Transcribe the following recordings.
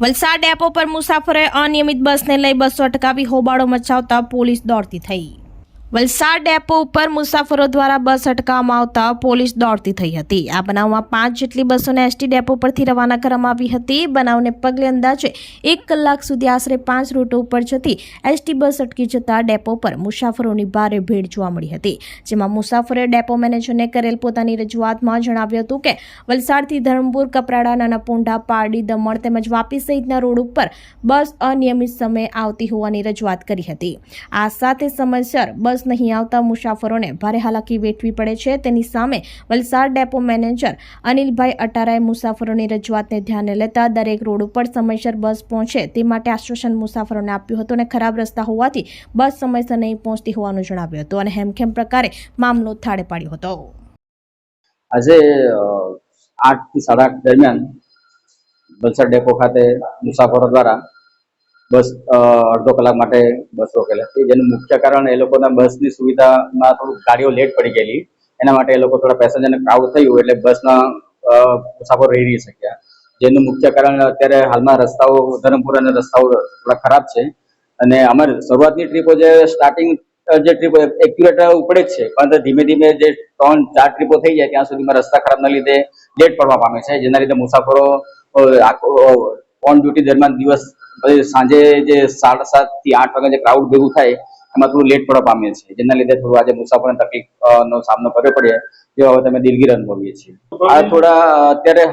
Valsad depot પર મુસાફરોએ અનિયમિત બસને લઈ બસો અટકાવી હોબાળો મચાવતા પોલીસ દોડતી થઈ. વલસાડ ડેપો ઉપર મુસાફરો દ્વારા બસ અટકાવવામાં આવતા પોલીસ દોડતી થઈ હતી. આ બનાવમાં પાંચ જેટલી બસોને એસટી ડેપો પરથી રવાના કરવામાં આવી હતી. બનાવને પગલે અંદાજે એક કલાક સુધી આશરે પાંચ રૂટો ઉપર જતી એસટી બસ અટકી જતા ડેપો પર મુસાફરોની ભારે ભીડ જોવા મળી હતી. જેમાં મુસાફરોએ ડેપો મેનેજરને કરેલ પોતાની રજૂઆતમાં જણાવ્યું હતું કે, વલસાડથી ધરમપુર, કપરાડા નાના પોંઢા પારડી, દમણ તેમજ વાપી સહિતના રોડ ઉપર બસ અનિયમિત સમયે આવતી હોવાની રજૂઆત કરી હતી. આ સાથે સમયસર બસ નહીં આવતા મુસાફરોને ભારે હાલાકી વેઠવી પડે છે. તેની સામે વલસાડ ડેપો મેનેજર અનિલભાઈ અટારાએ મુસાફરોની રજૂઆતને ધ્યાને લેતા દરેક રોડ ઉપર સમયસર બસ પહોંચે તે માટે આશ્વાસન મુસાફરોને આપ્યું હતું અને ખરાબ રસ્તા હોવાથી બસ સમયસર નહીં પહોંચતી હોવાનું જણાવ્યું હતું અને હેમખેમ પ્રકારે મામલો થાળે પાડ્યો હતો. આજે અ, આઠથી સાડા આઠ દરમિયાન વલસાડ ડેપો ખાતે મુસાફરો દ્વારા બસ અડધો કલાક માટે બસ રોકેલા. હતી જેનું મુખ્ય કારણ એ લોકોના બસની સુવિધામાં થોડું ગાડીઓ લેટ પડી ગયેલી. એના માટે એ લોકો થોડા પેસેન્જરને ક્રાઉડ થયું એટલે બસના મુસાફરો રહી નહીં શક્યા. જેનું મુખ્ય કારણ અત્યારે હાલમાં રસ્તાઓ, ધરમપુર અને રસ્તાઓ થોડા ખરાબ છે. અને અમારી શરૂઆતની ટ્રીપો જે સ્ટાર્ટિંગ જે ટ્રીપો એક્યુરેટ ઉપડે જ છે. પરંતુ ધીમે ધીમે જે ત્રણ, ચાર ટ્રીપો થઈ જાય ત્યાં સુધીમાં રસ્તા ખરાબના લીધે લેટ પડવા પામે છે. જેના લીધે મુસાફરો ઓન ડ્યુટી દરમિયાન દિવસ સાંજે જે સાડા સાતથી આઠ વાગ્યા જે ક્રાઉડ ભેગું થાય, એમાં થોડું લેટ પડવા પામીએ છીએ. જેના લીધે થોડું આજે મુસાફરોને તકલીફ નો સામનો કરવો પડે, જેવો હવે તમે દિલગીર અનુભવીએ છીએ. આ થોડા, અત્યારે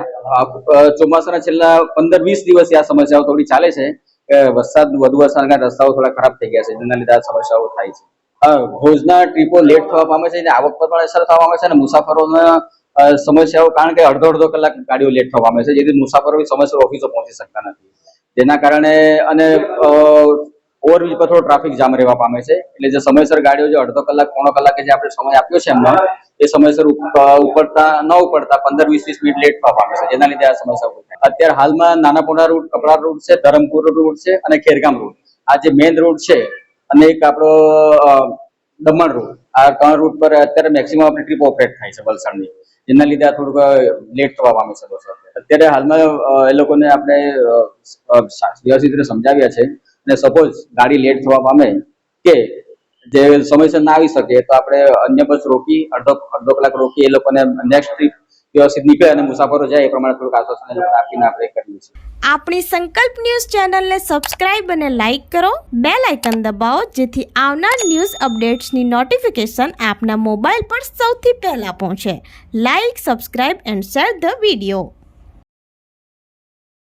ચોમાસાના છેલ્લા પંદર વીસ દિવસથી આ સમસ્યાઓ થોડી ચાલે છે. કે વરસાદ, વધુ વરસાદના કારણે રસ્તાઓ થોડા ખરાબ થઈ ગયા છે, જેના લીધે આ સમસ્યાઓ થાય છે. ભોજના ટ્રીપો લેટ થવા પામે છે અને આવક પર પણ અસર થવા પામે છે, અને મુસાફરોના સમસ્યાઓ કારણ કે અડધો અડધો કલાક ગાડીઓ લેટ થવા પામે છે, જેથી મુસાફરો સમયસર ઓફિસો પહોંચી શકતા નથી. જેના કારણે અને ઓવરબ્રિજ પર થોડો ટ્રાફિક જામ રહેવા પામે છે. એટલે જે સમયસર ગાડીઓ જે અડધો કલાક, પોણો કલાકે જે આપણે સમય આપ્યો છે એમને, એ સમયસર ઉપ- ઉપડતા, ન ઉપડતા પંદર વીસ વીસ મિનિટ લેટ થવા પામે છે. જેના લીધે આ સમસ્યા અત્યારે હાલમાં નાના પોના રૂટ કપડા રૂટ છે, ધરમપુર રૂટ છે અને ખેરગામ રૂટ આ જે મેઇન રૂટ છે અને એક આપણો દમણ રૂટ આ ત્રણ રૂટ પર અત્યારે મેક્સિમમ આપણી ટ્રીપ ઓપરેટ થાય છે વલસાડની. જેના લીધે આ થોડુંક લેટ થવા પામે છે બસો. અત્યારે હાલમાં એ લોકોને આપણે વ્યવસ્થિત રીતે સમજાવ્યા છે અને સપોઝ ગાડી લેટ થવા પામે કે જે સમયસર ના આવી શકે, તો આપણે અન્ય બસ રોકી, અડધો અડધો કલાક રોકી એ લોકોને નેક્સ્ટ ટ્રીપ વ્યવસ્થિત નીકળે અને મુસાફરો જાય એ પ્રમાણે થોડુંક આશ્વાસન આપીને આપણે કરીએ છીએ. આપણી સંકલ્પ ન્યૂઝ ચેનલને સબસ્ક્રાઇબ અને લાઇક કરો. બે લાઇકન દબાવો, જેથી આવનાર ન્યૂઝ અપડેટ્સની નોટિફિકેશન આપના મોબાઈલ પર સૌથી પહેલા પહોંચે. Like, subscribe and share the video.